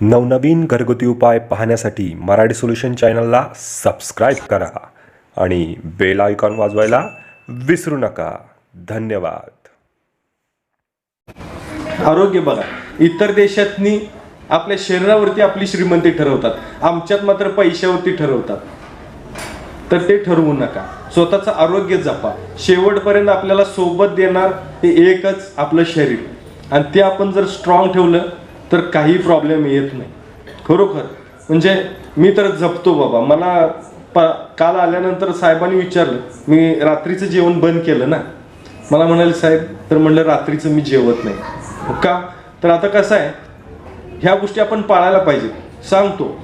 नवनवीन घरगुती उपाय पाहण्यासाठी मराठी सोल्युशन चॅनलला सबस्क्राईब करा आणि बेल आयकॉन वाजवायला विसरू नका. धन्यवाद. आरोग्य बघा. इतर देशातनी आपल्या शरीरावरती आपली श्रीमंती ठरवतात. आमच्यात मात्र पैशावरती ठरवतात. तर ते ठरवू नका. स्वतःचं आरोग्य जपा. शेवटपर्यंत आपल्याला सोबत देणार ते एकच आपलं शरीर. आणि ते आपण जर स्ट्रॉंग ठेवलं तर काही प्रॉब्लेम येत नाही. खरोखर. म्हणजे मी तर जपतो बाबा. मला प काल आल्यानंतर साहेबांनी विचारलं मी रात्रीचं जेवण बंद केलं ना? मला म्हणाले साहेब तर म्हणलं रात्रीचं मी जेवत नाही. का? तर आता कसं आहे ह्या गोष्टी आपण पाळायला पाहिजे सांगतो.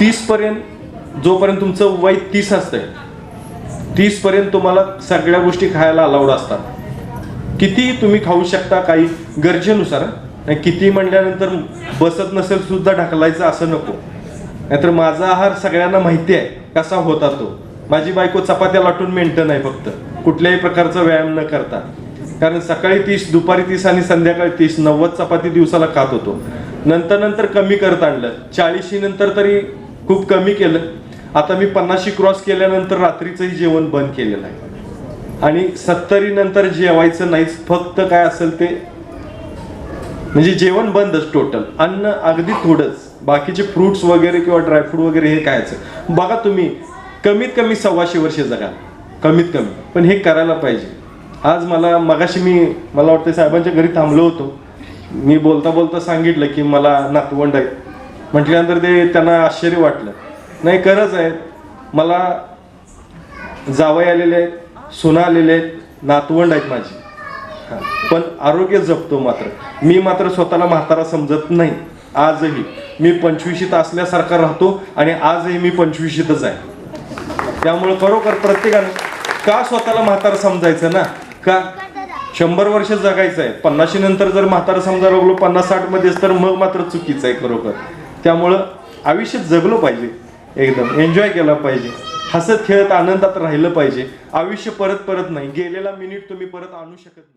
तीसपर्यंत जोपर्यंत तुमचं वय तीस असतंय तीसपर्यंत तुम्हाला सगळ्या गोष्टी खायला अलाउड असतात. किती तुम्ही खाऊ शकता काही गरजेनुसार आणि किती म्हणल्यानंतर बसत नसेल सुद्धा ढकलायचं असं नको. नाहीतर माझा आहार सगळ्यांना माहिती आहे कसा होता तो. माझी बायको चपात्या लाटून मेंटेन आहे फक्त. कुठल्याही प्रकारचा व्यायाम न करता. कारण सकाळी तीस दुपारी तीस आणि संध्याकाळी तीस नव्वद चपाती दिवसाला खात होतो. नंतर नंतर कमी करत आणलं. चाळीशी नंतर तरी खूप कमी केलं. आता मी पन्नाशी क्रॉस केल्यानंतर रात्रीचंही जेवण बंद केलेलं आहे. आणि सत्तरी नंतर जेवायचं नाहीच. फक्त काय असेल ते म्हणजे जेवण बंदच टोटल अन्न अगदी थोडंच. बाकीचे फ्रुट्स वगैरे किंवा ड्रायफ्रूट वगैरे हे खायचं बघा तुम्ही कमीत कमी सव्वाशे वर्षे जगा. कमीत कमी. पण हे करायला पाहिजे. आज मला मगाशी मी मला वाटतं साहेबांच्या घरी थांबलो होतो. मी बोलता बोलता सांगितलं की मला नातवंड आहे म्हटल्यानंतर ते त्यांना आश्चर्य वाटलं. नाही खरंच आहे. मला जावई आलेले आहेत सुना आलेले आहेत नातवंड आहेत माझी. पण आरोग्य जपतो मात्र. मी मात्र स्वतःला म्हातारा समजत नाही. आजही मी पंचवीशीत असल्यासारखा राहतो आणि आजही मी पंचवीशीतच आहे. त्यामुळे खरोखर प्रत्येकानं का स्वतःला म्हातारा समजायचं ना? का? शंभर वर्ष जगायचं आहे. पन्नाशी नंतर जर म्हातारा समजायला लागलो पन्नास साठ मध्येच तर मग मात्र चुकीचं आहे खरोखर. त्यामुळं आयुष्य जगलो पाहिजे. एकदम एन्जॉय केला पाहिजे. हसत खेळत आनंदात राहिलं पाहिजे. आयुष्य परत परत नाही. गेलेला मिनिट तुम्ही परत आणू शकत नाही.